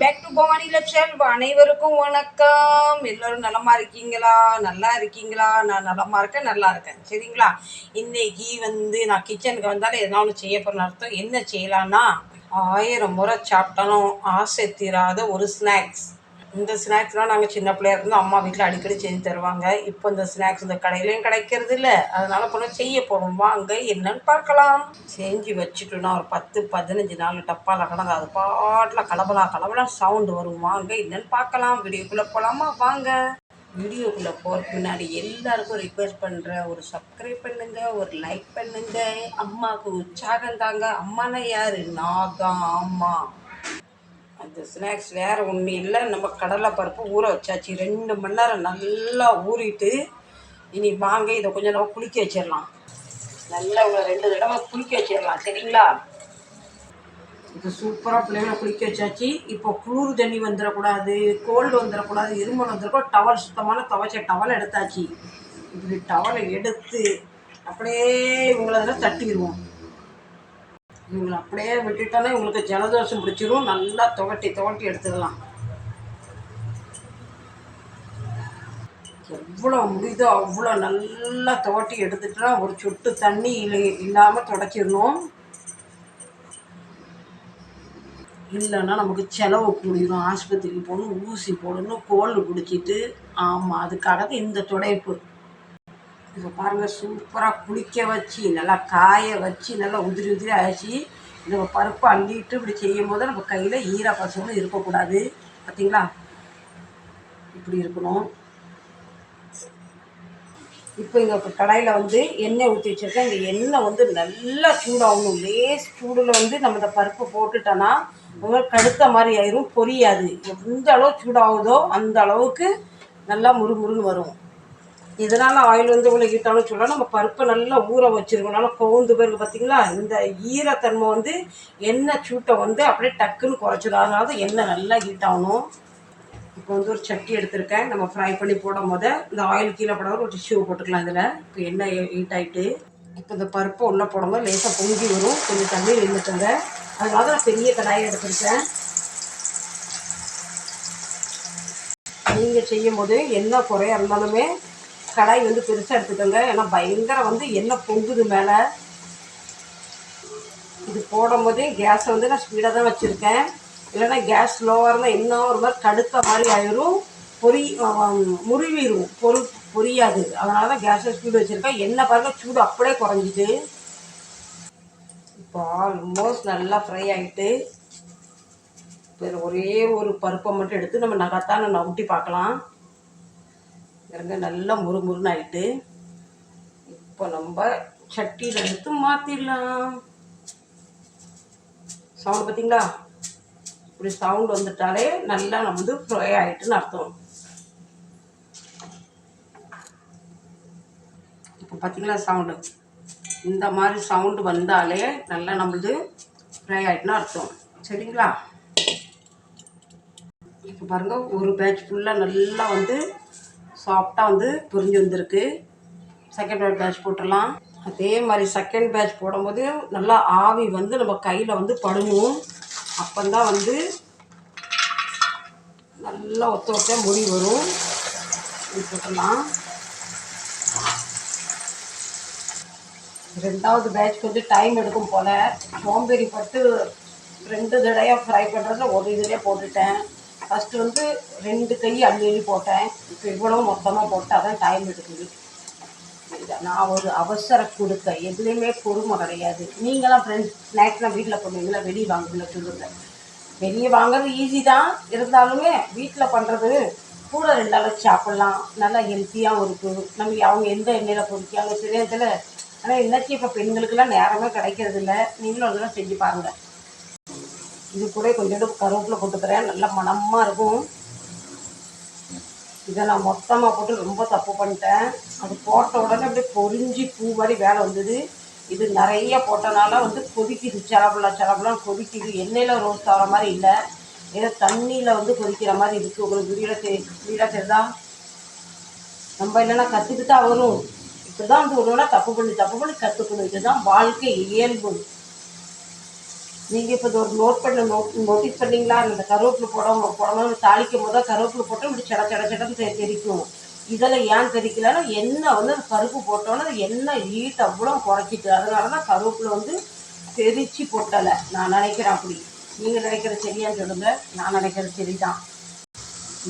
Back to Bhavani லட்சல் அனைவருக்கும் வணக்கம். எல்லோரும் நலமா இருக்கீங்களா? நல்லா இருக்கீங்களா? நான் நலமா இருக்கேன் நல்லா இருக்கேன். சரிங்களா? இன்னைக்கு வந்து நான் கிச்சனுக்கு வந்தாலும் எதனா ஒன்று செய்ய போகிறேன் அர்த்தம். என்ன செய்யலான்னா ஆயிரம் முறை சாப்பிட்டாலும் ஆசை தீராத ஒரு ஸ்நாக்ஸ் இந்த ஸ்நாக்ஸ்லாம் நாங்கள் சின்ன பிள்ளையா இருந்தோம் அம்மா வீட்டில் அடிக்கடி செஞ்சு தருவாங்க. இப்போ இந்த ஸ்நாக்ஸ் இந்த கடையிலையும் கிடைக்கிறது இல்லை. அதனால இப்போ செய்ய போகிறோம் வாங்க என்னன்னு பார்க்கலாம். செஞ்சு வச்சுட்டோம்னா ஒரு பத்து பதினஞ்சு நாள் டப்பாவில் கிடந்து அது பாட்டில் கலபலா கலபலா சவுண்டு வரும். வாங்க என்னன்னு பார்க்கலாம். வீடியோக்குள்ளே போகலாமா வாங்க. வீடியோக்குள்ளே போகிறதுக்கு முன்னாடி எல்லாருக்கும் ரிக்வெஸ்ட் பண்ணுறேன் ஒரு சப்ஸ்கிரைப் பண்ணுங்க ஒரு லைக் பண்ணுங்க. அம்மாவுக்கு உற்சாகம் தாங்க. அம்மானா யார்? நான் தான் அம்மா. அந்த ஸ்நாக்ஸ் வேறு ஒன்றும் இல்லை. நம்ம கடலை பருப்பு ஊற வச்சாச்சு. ரெண்டு மணி நேரம் நல்லா ஊறிட்டு இனி வாங்க இதை கொஞ்சம் நம்ம குளிக்க வச்சிடலாம். நல்லா ஒரு ரெண்டு தடவை குளிக்க வச்சிடலாம். சரிங்களா? இது சூப்பராக பிள்ளைங்களை குளிக்க வச்சாச்சு. இப்போ குளிர் தண்ணி வந்துடக்கூடாது கோல்டு வந்துடக்கூடாது இருமல் வந்துடக்கூடாது. டவல் சுத்தமான துவைச்ச டவல் எடுத்தாச்சு. இப்படி டவலை எடுத்து அப்படியே இவங்கள தட்டிடுவோம். இவங்களை அப்படியே விட்டுட்டோன்னா இவங்களுக்கு ஜலதோஷம் பிடிச்சிரும். நல்லா துவட்டி துவட்டி எடுத்துக்கலாம் எவ்வளோ முடியுதோ அவ்வளோ நல்லா துவட்டி எடுத்துட்டா ஒரு சொட்டு தண்ணி இல்லை இல்லாமல் துடைச்சிடணும். இல்லைன்னா நமக்கு செலவு கூடிடும் ஆஸ்பத்திரிக்கு போகணும் ஊசி போடணும் கோல்டு பிடிச்சிட்டு ஆமாம் அதுக்காக தான் இந்த துடைப்பு. இப்போ பாருங்கள் சூப்பராக குளிக்க வச்சு நல்லா காய வச்சு நல்லா உதிரி உதிரி அழைச்சி நம்ம பருப்பு அள்ளிட்டு இப்படி செய்யும் போது நம்ம கையில் ஈர பசங்களும் இருக்கக்கூடாது. பார்த்தீங்களா இப்படி இருக்கணும். இப்போ இங்கே கடாயில் வந்து எண்ணெய் ஊற்றி வச்சுருக்கேன். இந்த எண்ணெய் வந்து நல்லா சூடாகணும். லேஸ் சூடில் வந்து நம்ம இந்த பருப்பு போட்டுட்டோன்னா ரொம்ப கடுத்த மாதிரி ஆயிரும் பொரியாது. எந்த அளவு சூடாகுதோ அந்த அளவுக்கு நல்லா முறுமுறுன்னு வரும். இதனால் ஆயில் வந்து இவ்வளோ ஹீட்டாலும் சொல்லலாம் நம்ம பருப்பை நல்லா ஊற வச்சுருக்கோம். நல்லா கோந்து பிறகு பார்த்தீங்களா இந்த ஈரத்தன்மை வந்து எண்ணெய் சூட்டை வந்து அப்படியே டக்குன்னு குறைச்சிடும் அதனால தான் எண்ணெய் நல்லா ஹீட் ஆகணும். இப்போ வந்து ஒரு சட்டி எடுத்திருக்கேன். நம்ம ஃப்ரை பண்ணி போடும் போது இந்த ஆயில் கீழே போடாத ஒரு டிஷ்யூ போட்டுக்கலாம் இதில். இப்போ எண்ணெய் ஹீட் ஆகிட்டு இப்போ இந்த பருப்பை உள்ளே போடும்போது லேசாக பொங்கி வரும். கொஞ்சம் தண்ணி நின்றுட்டுங்க அதனால நான் பெரிய கடாயை எடுத்திருக்கேன். நீங்கள் செய்யும் போது என்ன குறையா இருந்தாலுமே கடாய் வந்து பெருசாக எடுத்துக்கோங்க. ஏன்னா பயங்கர வந்து எண்ணெய் பொங்குது மேலே. இது போடும் போதே கேஸை வந்து நான் ஸ்பீடாக தான் வச்சுருக்கேன். இல்லைன்னா கேஸ் ஸ்லோவாக இருந்தால் இன்னும் ஒரு மாதிரி கடுத்த மாதிரி ஆயிரும். பொறி முறிவிடும் பொரு பொரியாது அதனால தான் கேஸை ஸ்பீடு வச்சுருக்கேன். எண்ணெய் பாருங்கள் சூடு அப்படியே குறைஞ்சிட்டு இப்போ ஆல்மோஸ்ட் நல்லா ஃப்ரை ஆகிட்டு இப்போ ஒரே ஒரு பருப்பை மட்டும் எடுத்து நம்ம நகத்தான நவுட்டி பார்க்கலாம். இறங்க நல்லா முறுமுறுன்னு ஆகிட்டு இப்போ நம்ம சட்டியில் எடுத்து மாற்றிடலாம் சவுண்ட் பார்த்தீங்களா? இப்படி சவுண்ட் வந்துட்டாலே நல்லா நம்ம வந்து ஃப்ரை ஆகிட்டுன்னு அர்த்தம். இப்போ பார்த்தீங்களா சவுண்டு இந்த மாதிரி சவுண்டு வந்தாலே நல்லா நம்மளது ஃப்ரை ஆகிட்டுன்னு அர்த்தம். சரிங்களா? இப்போ பாருங்கள் ஒரு பேட்ச் ஃபுல்லாக நல்லா வந்து சாஃப்டாக வந்து புரிஞ்சு வந்திருக்கு. செகண்ட் பேட்ச் போட்டுடலாம். அதே மாதிரி செகண்ட் பேட்ச் போடும்போது நல்லா ஆவி வந்து நம்ம கையில் வந்து படணும் அப்போந்தான் வந்து நல்லா ஒத்த ஒத்த முடி வரும். போட்டுடலாம். ரெண்டாவது பேட்ச் கொஞ்சம் டைம் எடுக்கும் போல். சோம்பேறி பட்டு ரெண்டு தடையாக ஃப்ரை பண்ணுறதுல ஒரு இதுலேயே போட்டுட்டேன். ஃபஸ்ட்டு வந்து ரெண்டு கை அள்ளி அள்ளி போட்டேன். இப்போ இவ்வளோ மொத்தமாக போட்டால் தான் டைம் எடுக்குது. இதை நான் ஒரு அவசர கொடுக்க எதுலேயுமே பொறுமை கிடையாது. நீங்களாம் ஃப்ரெண்ட்ஸ் ஸ்நாக்ஸ்லாம் வீட்டில் பண்ணுவீங்களா வெளியே வாங்குவீங்களா சொல்லுங்கள் வெளியே வாங்குறது ஈஸி தான். இருந்தாலுமே வீட்டில் பண்ணுறது கூட ரெண்டு அளவுக்கு சாப்பிட்லாம். நல்லா ஹெல்த்தியாகவும் இருக்குது நம்ம அவங்க எந்த எண்ணெயில் பொறிக்காங்க இதில் ஆனால் இன்றைக்கி இப்போ பெண்களுக்கெல்லாம் நேரமே கிடைக்கிறது இல்லை நீங்களும் அதெல்லாம் செஞ்சு பாருங்கள் இது கூட கொஞ்சோண்டு கருவேப்பிலை போட்டுக்கிறேன் நல்லா மணமாக இருக்கும். இதை நான் மொத்தமாக போட்டு ரொம்ப தப்பு பண்ணிட்டேன். அது போட்ட உடனே அப்படியே பொறிஞ்சி பூ மாதிரி வேலை வந்தது. இது நிறைய போட்டனால வந்து கொதிக்குது. சலபலா சலபலாம் கொதிக்குது. எண்ணெயில் ரோஸ்ட் ஆகிற மாதிரி இல்லை. ஏதோ தண்ணியில் வந்து கொதிக்கிற மாதிரி இருக்குது உங்களுக்கு வீடியோ தெ வீடாக தெரியுதா? நம்ம இல்லைன்னா கற்றுக்கிட்டா வரும் இப்படி தான் வந்து ஒன்று தப்பு பண்ணி தப்பு பண்ணி கற்றுக்கணும் இதுதான் வாழ்க்கை இயல்பு. நீங்கள் இப்போ இது ஒரு நோட் பண்ண நோட் நோட்டீஸ் பண்ணீங்களா? அந்த கருவேப்பிலை போடாம போடாமல் தாளிக்கும் போது கருவேப்பிலை போட்டால் இப்படி சட சட சடன்னு தெரிக்கும். தெறிக்கும் இதில் ஏன் தெரிக்கலன்னா எண்ணெய் வந்து அந்த பருப்பு போட்டோன்னே அந்த எண்ணெய் ஹீட் அவ்வளோ குறைச்சிட்டு அதனால தான் கருவேப்பிலை வந்து தெரிச்சு பொட்டலை. நான் நினைக்கிறேன் அப்படி. நீங்கள் நினைக்கிற சரியான்னு சொல்லுங்கள் நான் நினைக்கிறது சரிதான்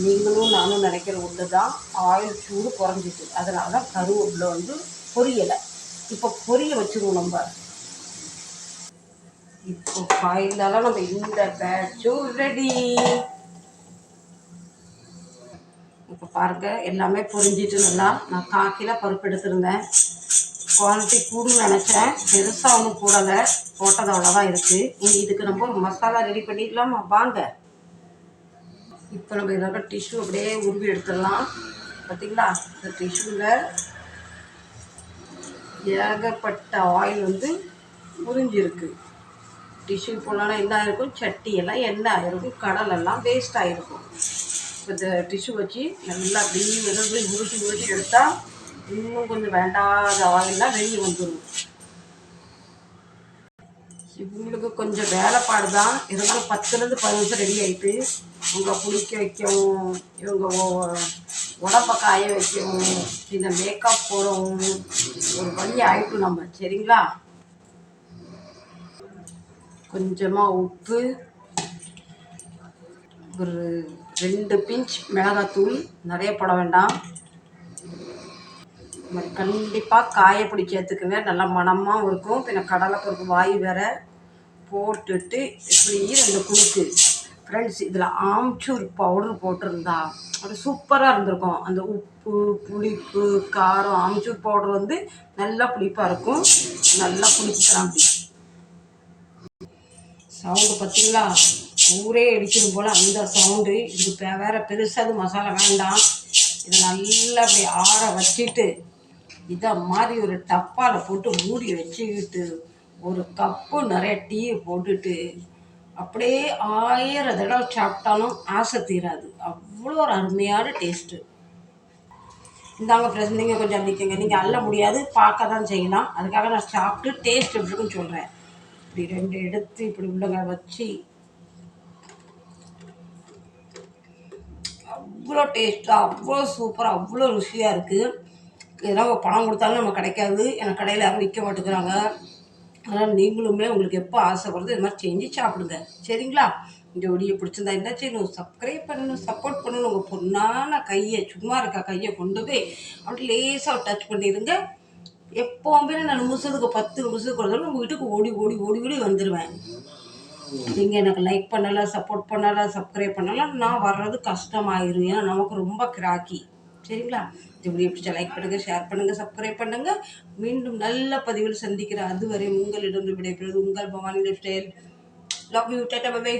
நீங்களும் நானும் நினைக்கிற ஒன்று தான் ஆயில் சூடு குறைஞ்சிட்டு அதனால தான் கருவேப்பிலை வந்து பொரியலை. இப்போ பொரிய வச்சுருவோம் நம்ம. இப்போ ஃபைனலாக நம்ம இந்த பேட்சும் ரெடி இப்போ பாருங்க எல்லாமே புரிஞ்சிட்டு நல்லா நான் காக்கில பருப்பு எடுத்திருந்தேன் குவாலிட்டி கூடும் நினச்சேன். பெருசாக ஒன்றும் கூடலை போட்டது அவ்வளோதான் இருக்குது இனி இதுக்கு நம்ம ஒரு மசாலா ரெடி பண்ணிடலாமா? வாங்க. இப்போ நம்ம இதோட டிஷ்யூ அப்படியே உருவி எடுத்துடலாம். பார்த்தீங்களா? இந்த டிஷ்யூவில் ஏகப்பட்ட ஆயில் வந்து உறிஞ்சிருக்கு. டிஷ்யூ போனாலும் என்ன ஆயிருக்கும்? சட்டி எல்லாம் எண்ணெய் ஆயிருக்கும். கடலெல்லாம் வேஸ்ட் ஆகிருக்கும் இப்போ இந்த டிஷ்யூ வச்சு நல்லா அப்படியே விரல் உருட்டி உருட்டி எடுத்தால் இன்னும் கொஞ்சம் வேண்டாத ஆயில்லாம் வெளியே வந்துடும் இவங்களுக்கு கொஞ்சம் வேலைப்பாடு தான் இருந்தாலும் பத்துலேருந்து பதினஞ்சு ரெடி ஆயிட்டு இவங்க குளிக்க வைக்கவும் இவங்க உடம்ப காய வைக்கவும் இந்த மேக்கப் போடவும் ஒரு வழி ஆகிட்டும் நம்ம. சரிங்களா? கொஞ்சமாக உப்பு ஒரு ரெண்டு பிஞ்ச் மிளகாத்தூள் நிறைய போட வேண்டாம். இந்த மாதிரி கண்டிப்பாக காயப்பொடி சேர்த்துக்குங்க நல்லா மணமாகவும் இருக்கும். பின்ன கடலைப்பருப்பு வாய் வேற போட்டுட்டு இப்படி ரெண்டு குழுக்கு. ஃப்ரெண்ட்ஸ் இதில் ஆம்ச்சூர் பவுடர் போட்டிருந்தா அது சூப்பராக இருந்திருக்கும். அந்த உப்பு புளிப்பு காரம் ஆம்ச்சூர் பவுடர் வந்து நல்லா புளிப்பாக இருக்கும். நல்லா புளிச்சுக்கலாம். அப்படி சவுண்டு பார்த்தீங்களா ஊரே அடிச்சது போல் அந்த சவுண்டு இது வேறு பெருசாக பெருசாக மசாலா வேண்டாம். இதை நல்லா அப்படி ஆற வச்சுட்டு இதை மாதிரி ஒரு டப்பாவில் போட்டு மூடி வச்சுக்கிட்டு ஒரு கப்பு நிறைய டீயை போட்டுட்டு அப்படியே ஆயிரம் தடவை சாப்பிட்டாலும் ஆசை தீராது. அவ்வளோ ஒரு அருமையான டேஸ்ட்டு இந்தாங்க ஃப்ரெண்ட்ஸ் நீங்கள் கொஞ்சம் அள்ளிக்கங்க நீங்கள் அள்ள முடியாது பார்க்க தான் செய்யலாம். அதுக்காக நான் சாப்பிட்டு டேஸ்ட் எப்படி இருக்குன்னு சொல்கிறேன் இப்படி ரெண்டு எடுத்து இப்படி உள்ளங்க வச்சு அவ்வளோ டேஸ்ட்டாக அவ்வளோ சூப்பராக அவ்வளோ ருசியாக இருக்குது இதெல்லாம் பணம் கொடுத்தாலும் நம்ம கிடைக்காது. எனக்கு கடையில் யாரும் விற்க மாட்டேங்கிறாங்க. அதனால் நீங்களுமே உங்களுக்கு எப்போ ஆசைப்படுறது இது மாதிரி செஞ்சு சாப்பிடுங்க. சரிங்களா? இந்த ஒடியை பிடிச்சிருந்தா என்ன செய்யணும்? சப்ஸ்கிரைப் பண்ணணும் சப்போர்ட் பண்ணணும். உங்கள் பொண்ணான கையை சும்மா இருக்க கையை கொண்டு போய் அப்படி லேசாக டச் பண்ணிடுங்க எப்போவுமே நான் நிமிஷத்துக்கு பத்து நிமிஷத்துக்கு ஒரு தடவை உங்கள் வீட்டுக்கு ஓடி ஓடி ஓடி ஓடி வந்துடுவேன் நீங்கள் எனக்கு லைக் பண்ணலை சப்போர்ட் பண்ணலை சப்ஸ்கிரைப் பண்ணலாம். நான் வர்றது கஷ்டமாயிரும். ஏன்னா நமக்கு ரொம்ப கிராக்கி. சரிங்களா? இப்படி எப்படி லைக் பண்ணுங்கள் ஷேர் பண்ணுங்கள் சப்ஸ்கிரைப் பண்ணுங்கள் மீண்டும் நல்ல பதிவில் சந்திக்கிற அதுவரை உங்களிடம் விடைபெறுவது உங்கள் Bhavani life style love you tata bye